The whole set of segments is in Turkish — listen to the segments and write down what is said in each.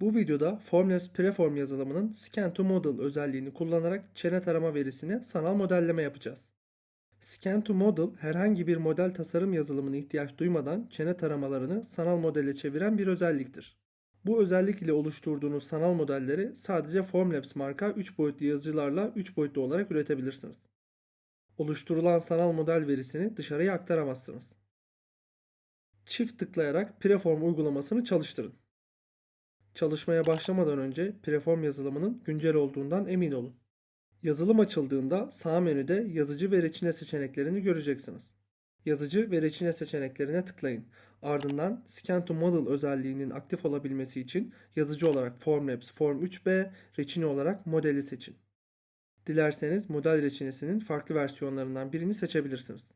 Bu videoda Formlabs Preform yazılımının Scan to Model özelliğini kullanarak çene tarama verisini sanal modelleme yapacağız. Scan to Model herhangi bir model tasarım yazılımına ihtiyaç duymadan çene taramalarını sanal modele çeviren bir özelliktir. Bu özellik ile oluşturduğunuz sanal modelleri sadece Formlabs marka 3 boyutlu yazıcılarla 3 boyutlu olarak üretebilirsiniz. Oluşturulan sanal model verisini dışarıya aktaramazsınız. Çift tıklayarak Preform uygulamasını çalıştırın. Çalışmaya başlamadan önce Preform yazılımının güncel olduğundan emin olun. Yazılım açıldığında sağ menüde yazıcı ve reçine seçeneklerini göreceksiniz. Yazıcı ve reçine seçeneklerine tıklayın. Ardından Scan to Model özelliğinin aktif olabilmesi için yazıcı olarak Formlabs Form 3B, reçine olarak modeli seçin. Dilerseniz model reçinesinin farklı versiyonlarından birini seçebilirsiniz.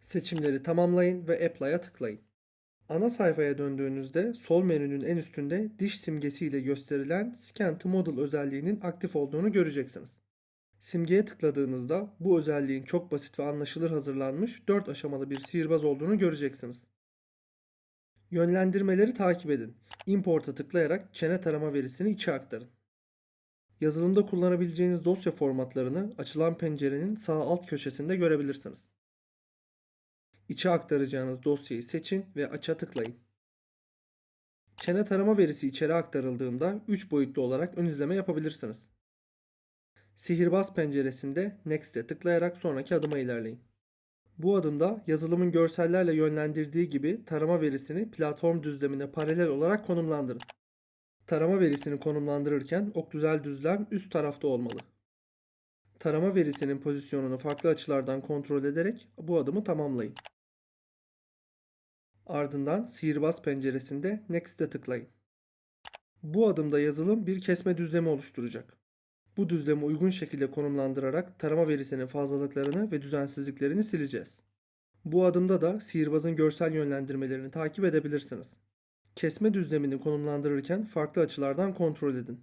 Seçimleri tamamlayın ve Apply'a tıklayın. Ana sayfaya döndüğünüzde sol menünün en üstünde diş simgesi ile gösterilen Scan to Model özelliğinin aktif olduğunu göreceksiniz. Simgeye tıkladığınızda bu özelliğin çok basit ve anlaşılır hazırlanmış 4 aşamalı bir sihirbaz olduğunu göreceksiniz. Yönlendirmeleri takip edin. Import'a tıklayarak çene tarama verisini içe aktarın. Yazılımda kullanabileceğiniz dosya formatlarını açılan pencerenin sağ alt köşesinde görebilirsiniz. İçe aktaracağınız dosyayı seçin ve aça tıklayın. Çene tarama verisi içeri aktarıldığında 3 boyutlu olarak ön izleme yapabilirsiniz. Sihirbaz penceresinde Next'e tıklayarak sonraki adıma ilerleyin. Bu adımda yazılımın görsellerle yönlendirdiği gibi tarama verisini platform düzlemine paralel olarak konumlandırın. Tarama verisini konumlandırırken ok düzel düzlem üst tarafta olmalı. Tarama verisinin pozisyonunu farklı açılardan kontrol ederek bu adımı tamamlayın. Ardından sihirbaz penceresinde Next'e tıklayın. Bu adımda yazılım bir kesme düzlemi oluşturacak. Bu düzlemi uygun şekilde konumlandırarak tarama verisinin fazlalıklarını ve düzensizliklerini sileceğiz. Bu adımda da sihirbazın görsel yönlendirmelerini takip edebilirsiniz. Kesme düzlemini konumlandırırken farklı açılardan kontrol edin.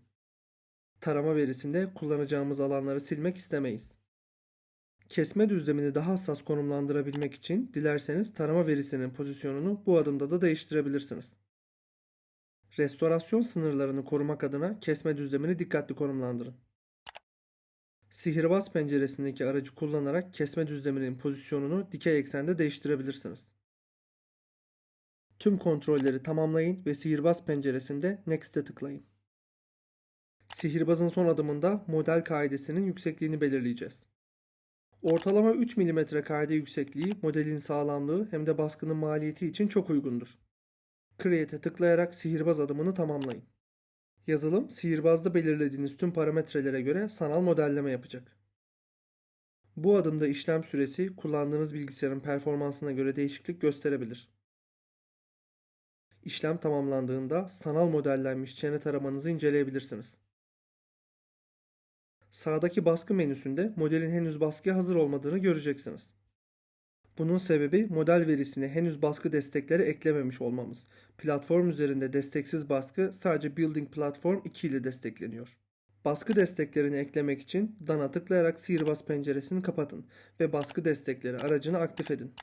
Tarama verisinde kullanacağımız alanları silmek istemeyiz. Kesme düzlemini daha hassas konumlandırabilmek için dilerseniz tarama verisinin pozisyonunu bu adımda da değiştirebilirsiniz. Restorasyon sınırlarını korumak adına kesme düzlemini dikkatli konumlandırın. Sihirbaz penceresindeki aracı kullanarak kesme düzleminin pozisyonunu dikey eksende değiştirebilirsiniz. Tüm kontrolleri tamamlayın ve sihirbaz penceresinde Next'e tıklayın. Sihirbazın son adımında model kaidesinin yüksekliğini belirleyeceğiz. Ortalama 3 mm kaide yüksekliği modelin sağlamlığı hem de baskının maliyeti için çok uygundur. Create'e tıklayarak sihirbaz adımını tamamlayın. Yazılım sihirbazda belirlediğiniz tüm parametrelere göre sanal modelleme yapacak. Bu adımda işlem süresi kullandığınız bilgisayarın performansına göre değişiklik gösterebilir. İşlem tamamlandığında sanal modellenmiş çene taramanızı inceleyebilirsiniz. Sağdaki baskı menüsünde modelin henüz baskıya hazır olmadığını göreceksiniz. Bunun sebebi model verisine henüz baskı destekleri eklememiş olmamız. Platform üzerinde desteksiz baskı sadece Building Platform 2 ile destekleniyor. Baskı desteklerini eklemek için Done'a tıklayarak sihirbaz penceresini kapatın ve baskı destekleri aracını aktif edin.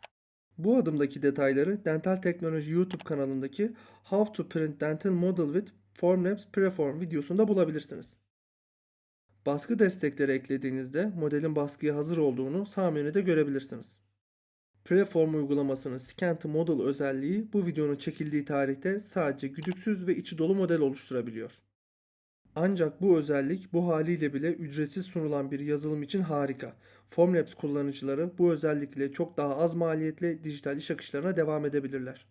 Bu adımdaki detayları Dental Teknoloji YouTube kanalındaki How to Print Dental Model with Formlabs Preform videosunda bulabilirsiniz. Baskı destekleri eklediğinizde modelin baskıya hazır olduğunu sağ menüde görebilirsiniz. Preform uygulamasının Scan Model özelliği bu videonun çekildiği tarihte sadece güdüksüz ve içi dolu model oluşturabiliyor. Ancak bu özellik bu haliyle bile ücretsiz sunulan bir yazılım için harika. Formlabs kullanıcıları bu özellikle çok daha az maliyetle dijital iş akışlarına devam edebilirler.